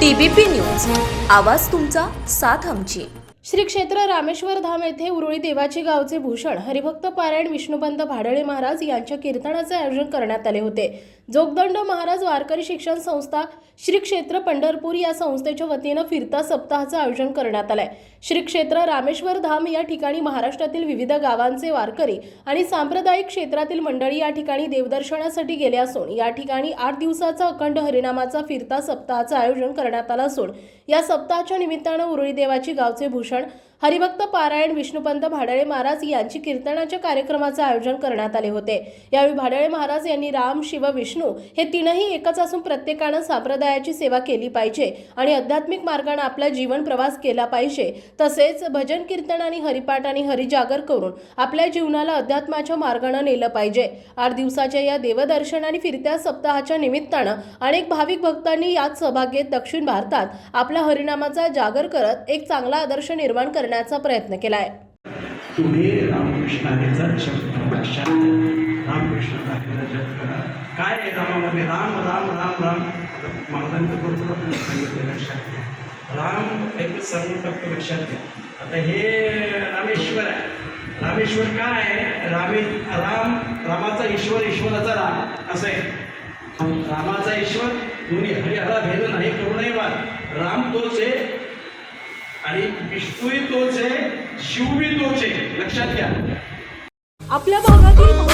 TBP news. आवाज तुमचा साथ आमची. श्री क्षेत्र रामेश्वर धाम येथे उरुळी देवाचे गावचे भूषण हरिभक्त पारायण विष्णुपंत भाडळे महाराज यांच्या कीर्तनाचे आयोजन करण्यात आले होते. जोगदंड महाराज वारकरी शिक्षण संस्था श्री क्षेत्र पंढरपूर या संस्थेच्या वतीनं फिरता सप्ताहाचं आयोजन करण्यात आलंय. श्री क्षेत्र रामेश्वर धाम या ठिकाणी महाराष्ट्रातील विविध गावांचे वारकरी आणि सांप्रदायिक क्षेत्रातील मंडळी या ठिकाणी देवदर्शनासाठी गेले असून या ठिकाणी आठ दिवसाचा अखंड हरिनामाचा फिरता सप्ताहाचं आयोजन करण्यात आलं असून या सप्ताहाच्या निमित्तानं उरुळी देवाची गावचे भूषण हरिभक्त पारायण विष्णुपंत भाडळे महाराज यांची कीर्तनाच्या कार्यक्रमाचे आयोजन करण्यात आले होते. यावेळी भाडळे महाराज यांनी राम शिव विष्णू हे तीनही एकच असून प्रत्येकानं संप्रदायाची सेवा केली पाहिजे आणि आध्यात्मिक मार्गाने आपला जीवन प्रवास केला पाहिजे. तसेच भजन कीर्तन आणि हरिपाठ आणि हरिजागर करून आपल्या जीवनाला अध्यात्माच्या मार्गाने नेलं पाहिजे. आठ दिवसाच्या या देवदर्शन आणि फिरत्या सप्ताहाच्या निमित्तानं अनेक भाविक भक्तांनी यात सहभाग घेत दक्षिण भारतात आपला हरिनामाचा जागर करत एक चांगला आदर्श निर्माण करण्याचा प्रयत्न केलाय. तुम्ही रामकृष्णाचा शब्द रामकृष्णाचा जप करा. काय आहे रामामध्ये? राम राम राम राम. महाराजांचं बरोबर आपण सांगितलं लक्षात घ्या. राम एक सर्व टप्पे लक्षात घ्या. आता हे रामेश्वर आहे. रामेश्वर काय आहे? रामे राम रामाचा ईश्वर ईश्वराचा राम. असं आहे. रामाचा ईश्वर दोन्ही हरिहरा भेद नाही करू नये वाद. राम तोच आहे. विष्णूही तोच आहे शिवबी तोच आहे लक्षात घ्या. आपल्या भागातील